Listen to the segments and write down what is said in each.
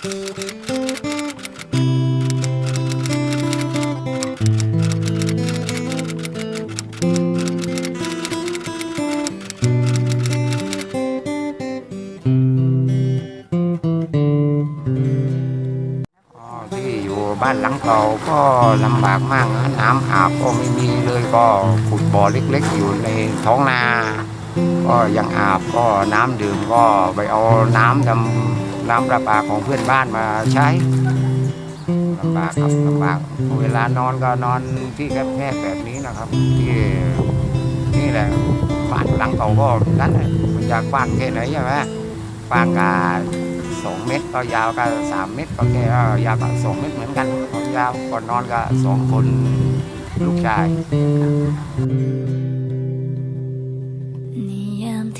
ที่อยู่บ้านหลังเก่าก็ลำบากมากนะน้ำอาบก็ไม่มีเลยก็ขุดบ่อเล็กๆ อยู่ในท้องนา ก็ยังอาบก็น้ำดื่มก็ไปเอาน้ำดำ น้ำประปาของเพื่อนบ้านมาใช้ลำบากครับลำบาก เวลานอนก็นอนที่แคบๆแบบนี้นะครับ ที่นี่แหละบ้านหลังเก่าก็นั้นแหละมันจะกว้างแค่ไหนใช่ไหมกว้างกาสองเมตรก็ยาวก็สามเมตรก็แค่ยาวก็สองเมตรเหมือนกันความยาวก่อนนอนก็สองคนลูกชาย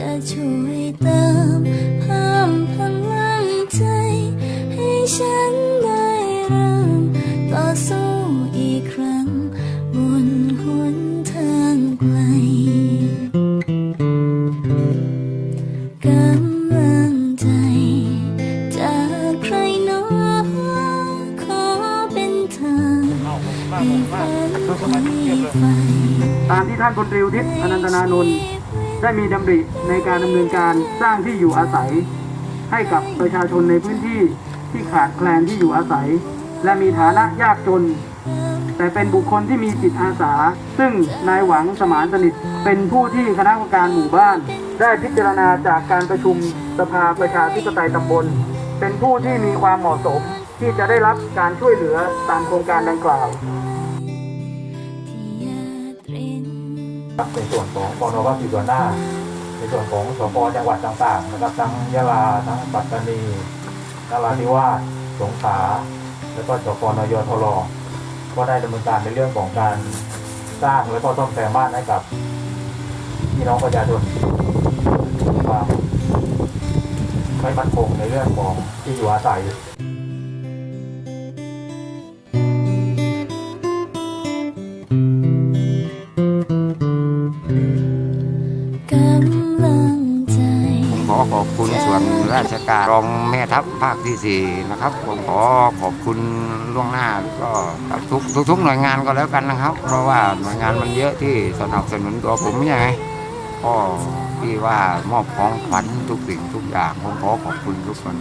จะช่วยเติมเพิ่มพลังใจ ให้ฉันได้เริ่มต่อสู้อีกครั้งบนหนทางไกลกำลังใจ จากใครหนอขอเป็นทางให้ฝันให้ไฟตามที่ท่านพลตรีอุทิศอนันตนานนท์ ได้มีดำริในการดำเนินการสร้างที่อยู่อาศัย ให้กับประชาชนในพื้นที่ที่ขาดแคลนที่อยู่อาศัย และมีฐานะยากจน แต่เป็นบุคคลที่มีจิตอาสา ซึ่งนายหวังสมานสนิทเป็นผู้ที่คณะกรรมการหมู่บ้าน ได้พิจารณาจากการประชุมสภาประชาธิปไตยตำบล เป็นผู้ที่มีความเหมาะสมที่จะได้รับการช่วยเหลือตามโครงการดังกล่าว ในส่วนของปนวัคซีนส่วหน้า ในส่วนของสปจังหวัดต่างๆนะครับทั้งยะลาทั้งปัตตานีนราธิวาสสงขลาแล้วก็สปนยทรก็ได้ดำเนินการในเรื่องของการสร้างและก็ซ่อมแซมบ้านให้กับพี่น้องประชาชนมีความไม่มั่นคงในเรื่องของที่อยู่อาศัย ผมขอขอบคุณส่วนราชการรองแม่ทัพภาคที่สี่นะครับ ผมขอขอบคุณล่วงหน้าก็กับทุกทุกทุกหน่วยงานก็แล้วกันนะครับ เพราะว่าหน่วยงานมันเยอะที่สนับสนุนตัวผมใช่ไหมก็ที่ว่ามอบของขวัญทุกสิ่งทุกอย่างผมขอขอบคุณทุกคน